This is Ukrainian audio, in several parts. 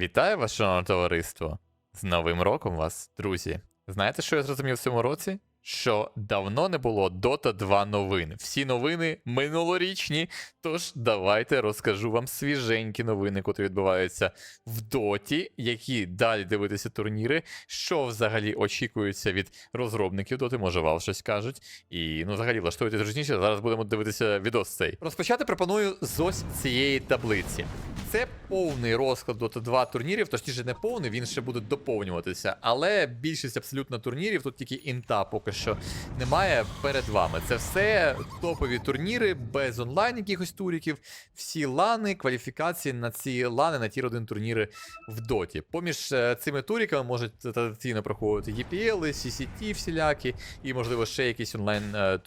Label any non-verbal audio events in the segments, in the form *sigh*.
Вітаю вас, шановне товариство! З Новим роком вас, друзі! Знаєте, що я зрозумів в цьому році? Що давно не було Dota 2 новин. Всі новини минулорічні. Тож давайте розкажу вам свіженькі новини, котрі відбуваються в Доті, які далі дивитися турніри, що взагалі очікується від розробників Доти, може Вал щось кажуть. І ну взагалі влаштуйте зручніше. Зараз будемо дивитися відос цей. Розпочати пропоную з ось цієї таблиці. Це повний розклад Dota 2 турнірів, точніше не повний, він ще буде доповнюватися. Але більшість абсолютно турнірів, тут тільки інта поки що немає перед вами. Це все топові турніри без онлайн якихось туріків. Всі лани, кваліфікації на ці лани, на ті один турніри в доті. Поміж е, цими туріками можуть традиційно проходити EPL, CCT всілякі, і, можливо, ще якісь онлайн е,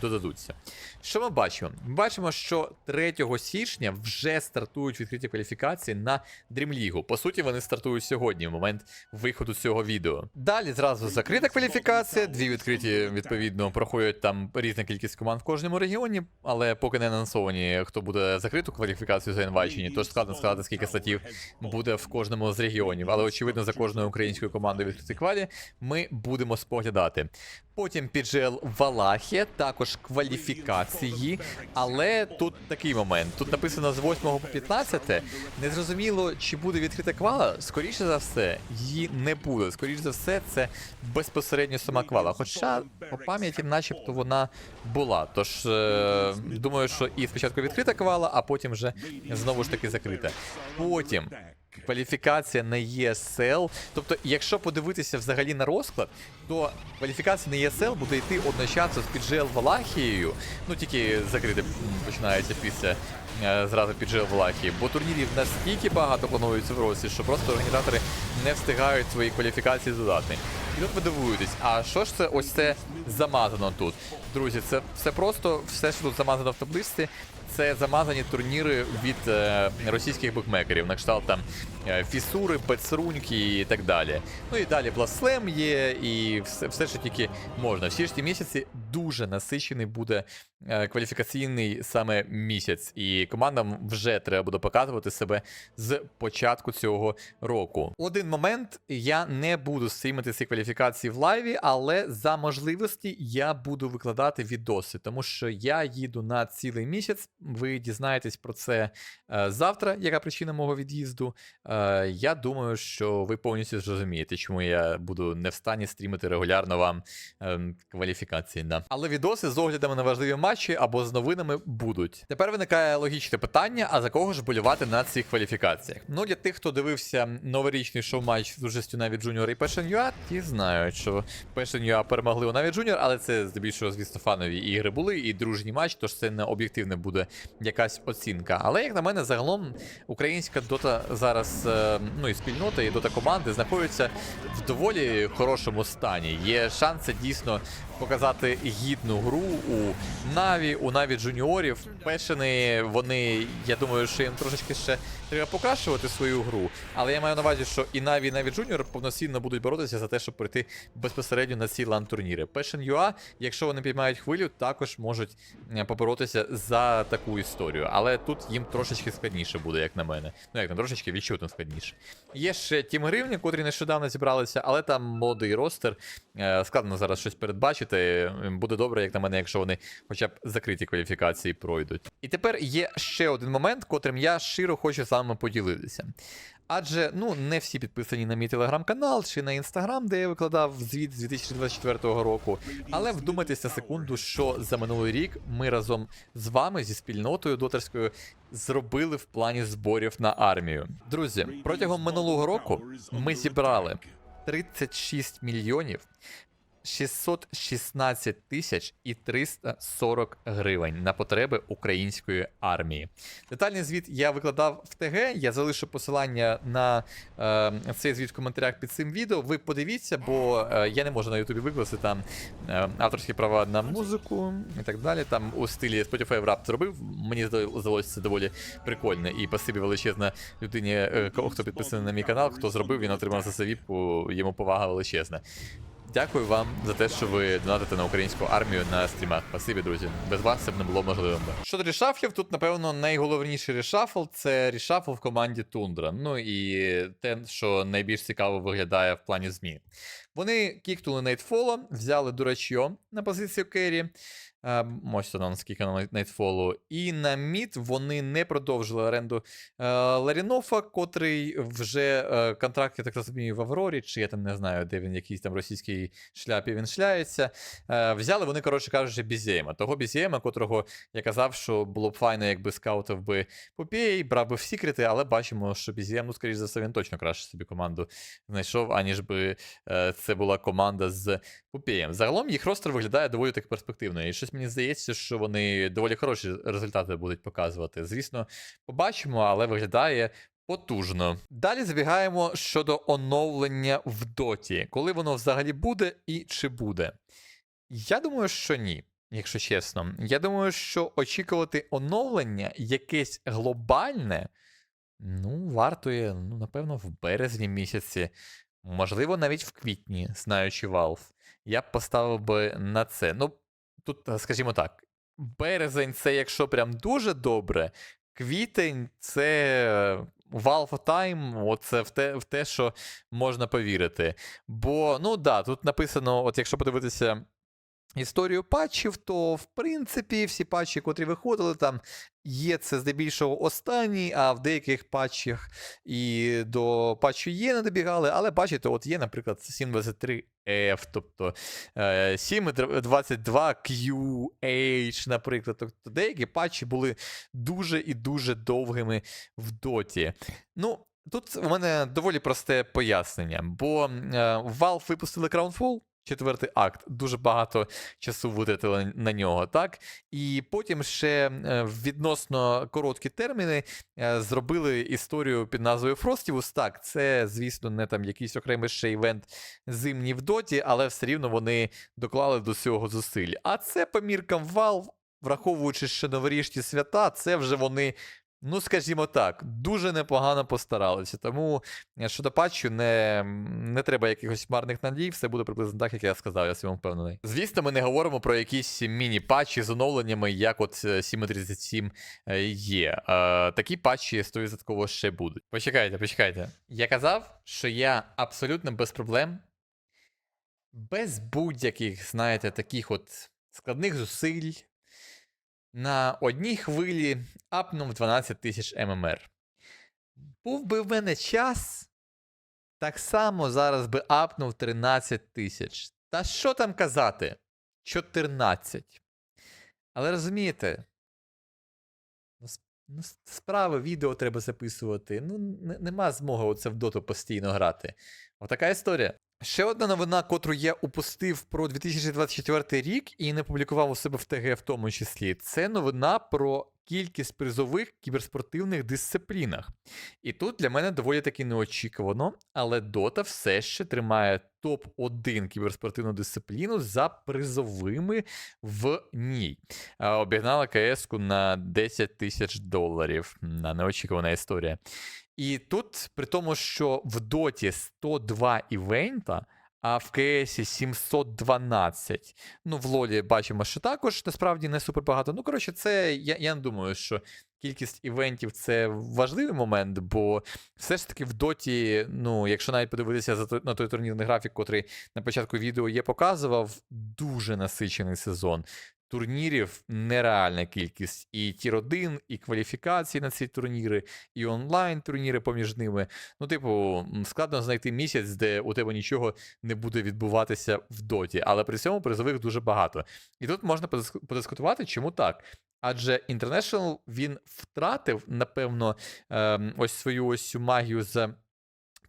додадуться. Що ми бачимо? Ми бачимо, що 3 січня вже стартують відкриті кваліфікації на League. По суті, вони стартують сьогодні, в момент виходу цього відео. Далі зразу закрита кваліфікація, дві відкриті, відповідно, проходять там різна кількість команд в кожному регіоні, але поки не анонсовані, хто буде закриту кваліфікацію заінвайчені, тож складно сказати, скільки статів буде в кожному з регіонів. Але очевидно, за кожною українською командою відкриті квалі ми будемо споглядати. Потім піджел Валахія, також кваліфікації. Але тут такий момент. Тут написано з 8 по 15. Незрозуміло, чи буде відкрита квала. Скоріше за все, її не буде. Скоріше за все, це безпосередньо сама квала. Хоча по пам'яті, начебто, вона була. Тож е, думаю, що і спочатку відкрита квала, а потім вже знову ж таки закрита. Потім кваліфікація на ESL. Тобто, якщо подивитися взагалі на розклад, то кваліфікація на ESL буде йти одночасно з піджел Валахією. Ну тільки закрити починається після е, зразу піджел Валахії. Бо турнірів настільки багато планується в році, що просто організатори не встигають свої кваліфікації додати. І тут ви дивуєтесь, а що ж це ось це замазано тут? Друзі, це все просто, все, що тут замазано в табличці, це замазані турніри від е, російських букмекерів, на кшталт там е, Фісури, Пецруньки і так далі. Ну і далі Бласлем є, і все, все, що тільки можна. Всі ж ті місяці дуже насичений буде е, кваліфікаційний саме місяць, і командам вже треба буде показувати себе з початку цього року. Один момент я не буду стрімити ці кваліфікації в лайві, але за можливості я буду викладати відоси, тому що я їду на цілий місяць. Ви дізнаєтесь про це е, завтра, яка причина мого від'їзду. Е, я думаю, що ви повністю зрозумієте, чому я буду не в стані стрімити регулярно вам ем, кваліфікації. Да. Але відоси з оглядами на важливі матчі або з новинами будуть. Тепер виникає логічне питання: а за кого ж болювати на цих кваліфікаціях? Ну, для тих, хто дивився новорічний шоу-матч з участю навіть Junior і Passion UA, ті знають, що Passion UA перемогли у навіть Junior, але це здебільшого, звісно, фанові ігри були і дружній матч, тож це не об'єктивне буде якась оцінка. Але як на мене, загалом українська дота зараз, е, ну і спільнота, і дота команди знаходяться в доволі хорошому стані. Є шанси дійсно показати гідну гру у Наві, у Наві Джуніорів. Пешени, вони, я думаю, що їм трошечки ще треба покращувати свою гру. Але я маю на увазі, що і Наві, і Наві Джуніор повноцінно будуть боротися за те, щоб прийти безпосередньо на ці лан-турніри. Пешен Юа, якщо вони піймають хвилю, також можуть е, поборотися за таку історію. Але тут їм трошечки складніше буде, як на мене. Ну як не трошечки відчутно складніше. Є ще Тім Гривні, котрі нещодавно зібралися, але там молодий ростер. Е, Складно зараз щось передбачити. Буде добре, як на мене, якщо вони хоча б закриті кваліфікації пройдуть. І тепер є ще один момент, котрим я щиро хочу з вами поділитися. Адже ну не всі підписані на мій телеграм-канал чи на інстаграм, де я викладав звіт з 2024 року. Але вдумайтесь на секунду, що за минулий рік ми разом з вами зі спільнотою дотерською зробили в плані зборів на армію. Друзі, протягом минулого року ми зібрали 36 мільйонів 616 тисяч і 340 гривень на потреби української армії. Детальний звіт я викладав в ТГ. Я залишу посилання на е, цей звіт в коментарях під цим відео. Ви подивіться, бо е, я не можу на Ютубі викласти там е, авторські права на музику і так далі. Там у стилі Spotify рап зробив. Мені здалося це доволі прикольно. І спасибі величезна людині, е, хто підписаний на мій канал, хто зробив, він отримав за це віпку, йому повага величезна. Дякую вам за те, що ви донатите на українську армію на стрімах. Спасибі, друзі. Без вас це б не було можливим. Щодо рішафлів, тут, напевно, найголовніший рішафл це рішафл в команді Тундра. Ну і те, що найбільш цікаво виглядає в плані змін. Вони кікнули Нейтфола, взяли Дурачьо на позицію Керрі. Е, Ось нам скільки на Найтфолу. І на мід вони не продовжили оренду е, Ларінофа, котрий вже е, контракт, я так розумію, в Аврорі, чи я там не знаю, де він якийсь там російській шляпі він шляється. Взяли вони, коротше кажучи, Бізєма. Того Бізєма, котрого я казав, що було б файно, якби скаутив би Попій, брав би в секрети, але бачимо, що Бізєм, ну, скоріш за все, він точно краще собі команду знайшов, аніж би е, це була команда з Попієм. Загалом їх ростер виглядає доволі так перспективно. І щось мені здається, що вони доволі хороші результати будуть показувати. Звісно, побачимо, але виглядає. Потужно. Далі забігаємо щодо оновлення в доті. Коли воно взагалі буде і чи буде? Я думаю, що ні, якщо чесно. Я думаю, що очікувати оновлення якесь глобальне, ну, вартує, ну, напевно, в березні місяці, можливо, навіть в квітні, знаючи Valve. Я б поставив би на це. Ну, тут, е, скажімо так, березень це якщо прям дуже добре, квітень це Valve Time, оце в те, в те, що можна повірити. Бо, ну да, тут написано, от якщо подивитися історію патчів, то в принципі всі патчі, котрі виходили, там є це здебільшого останні, а в деяких патчах і до патчу є не добігали, але бачите, от є, наприклад, 723F, тобто е, 722QH, наприклад. Тобто деякі патчі були дуже і дуже довгими в доті. Ну, тут у мене доволі просте пояснення, бо е, Valve випустили Crownfall, четвертий акт, дуже багато часу витратили на нього, так? І потім ще е, в відносно короткі терміни е, зробили історію під назвою Frostivus. Так, це, звісно, не там якийсь окремий ще івент зимній в доті, але все рівно вони доклали до цього зусиль. А це по міркам Valve, враховуючи ще новорічні свята, це вже вони. Ну, скажімо так, дуже непогано постаралися. Тому е, щодо патчу не, не треба якихось марних надій, все буде приблизно так, як я сказав, я цьому впевнений. Звісно, ми не говоримо про якісь міні-патчі з оновленнями, як от е, 7.37 е, є. Е, такі патчі 100% ще будуть. Почекайте, почекайте. Я казав, що я абсолютно без проблем, без будь-яких, знаєте, таких от складних зусиль на одній хвилі апнув 12 тисяч ММР. Був би в мене час, так само зараз би апнув 13 тисяч. Та що там казати? 14. Але розумієте, ну, ну, справи, відео треба записувати. Ну, нема змоги оце в доту постійно грати. Отака історія. Ще одна новина, котру я упустив про 2024 рік і не публікував у себе в ТГ в тому числі, це новина про кількість призових кіберспортивних дисциплінах. І тут для мене доволі таки неочікувано, але Dota все ще тримає топ-1 кіберспортивну дисципліну за призовими в ній. Обігнала КС-ку на 10 тисяч доларів. На неочікувана історія. І тут, при тому, що в Доті 102 івента, а в КСі 712. Ну, в Лолі бачимо, що також насправді не супер багато. Ну, коротше, це я, я не думаю, що кількість івентів це важливий момент, бо все ж таки в Доті, ну, якщо навіть подивитися за на той турнірний графік, котрий на початку відео я показував, дуже насичений сезон. Турнірів нереальна кількість. І тір 1, і кваліфікації на ці турніри, і онлайн турніри поміж ними. Ну, типу, складно знайти місяць, де у тебе нічого не буде відбуватися в доті, але при цьому призових дуже багато. І тут можна подиску- подискутувати, чому так. Адже International він втратив, напевно, ем, ось свою ось цю магію з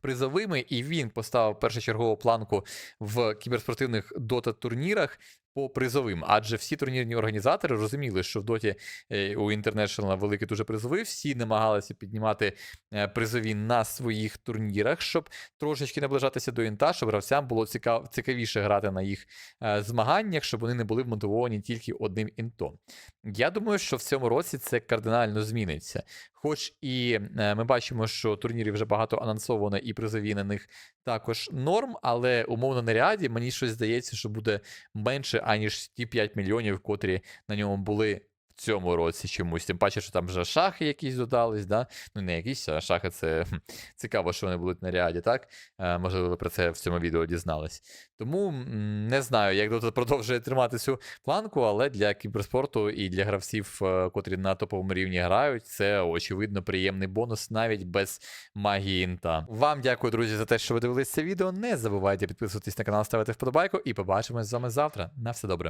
призовими, і він поставив першочергову планку в кіберспортивних дота-турнірах по призовим. Адже всі турнірні організатори розуміли, що в доті е, у International великий дуже призовий, всі намагалися піднімати е, призові на своїх турнірах, щоб трошечки наближатися до інта, щоб гравцям було цікав, цікавіше грати на їх е, змаганнях, щоб вони не були вмотивовані тільки одним інтом. Я думаю, що в цьому році це кардинально зміниться. Хоч і е, ми бачимо, що турнірів вже багато анонсовано, і призові на них також норм, але умовно на ряді мені щось здається, що буде менше, аніж ті 5 мільйонів, котрі на ньому були цьому році чомусь. Тим паче, що там вже шахи якісь додались, да? ну не якісь, а шахи це *laughs* цікаво, що вони будуть на ряді, так? Е, можливо, ви про це в цьому відео дізнались. Тому не знаю, як Dota продовжує тримати цю планку, але для кіберспорту і для гравців, е, котрі на топовому рівні грають, це очевидно приємний бонус навіть без магії інта. Вам дякую, друзі, за те, що ви дивились це відео. Не забувайте підписуватись на канал, ставити вподобайку і побачимось з вами завтра. На все добре.